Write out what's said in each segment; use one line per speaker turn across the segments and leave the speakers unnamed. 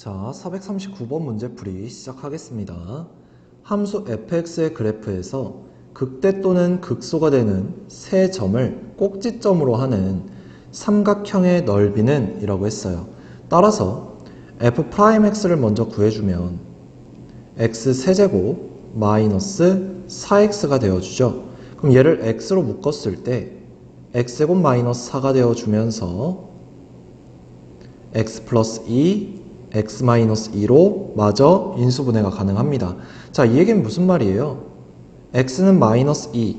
자, 439번 문제풀이 시작하겠습니다. 함수 fx의 그래프에서 극대 또는 극소가 되는 세 점을 꼭지점으로 하는 삼각형의 넓이는 이라고 했어요. 따라서 f'x를 먼저 구해주면 x 세제곱 마이너스 4x가 되어주죠. 그럼 얘를 x로 묶었을 때 x제곱 마이너스 4가 되어주면서 x 플러스 2, x 마이너스 2로 마저 인수분해가 가능합니다. 자, 이 얘기는 무슨 말이에요? x는 마이너스 2,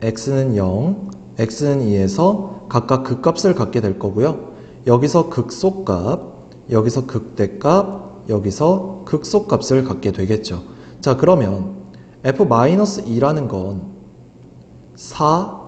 x는 0, x는 2에서 각각 극값을 갖게 될 거고요. 여기서 극소값, 여기서 극대값, 여기서 극소값을 갖게 되겠죠. 자, 그러면 f 마이너스 2라는 건 4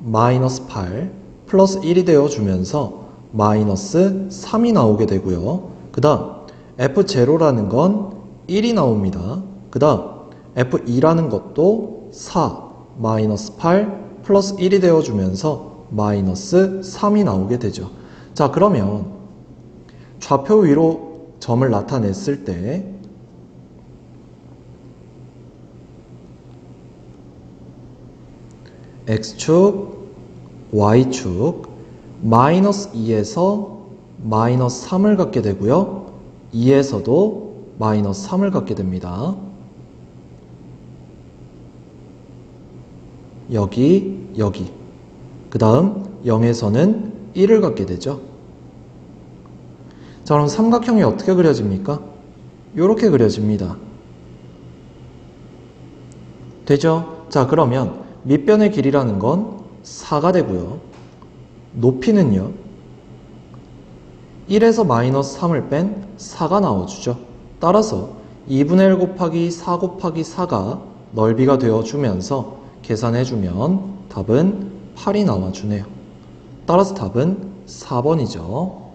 마이너스 8 플러스 1이 되어주면서 마이너스 3이 나오게 되고요. 그 다음 f0라는 건 1이 나옵니다. 그 다음 f2라는 것도 4 마이너스 8 플러스 1이 되어주면서 마이너스 3이 나오게 되죠. 자 그러면 좌표 위로 점을 나타냈을 때 x축, y축, 마이너스 2에서 마이너스 3을 갖게 되고요. 2에서도 마이너스 3을 갖게 됩니다. 여기, 여기. 그 다음 0에서는 1을 갖게 되죠. 자, 그럼 삼각형이 어떻게 그려집니까? 이렇게 그려집니다. 되죠? 자, 그러면 밑변의 길이라는 건 4가 되고요. 높이는요. 1에서 마이너스 3을 뺀 4가 나와주죠. 따라서 2분의 1 곱하기 4 곱하기 4가 넓이가 되어주면서 계산해주면 답은 8이 나와주네요. 따라서 답은 4번이죠.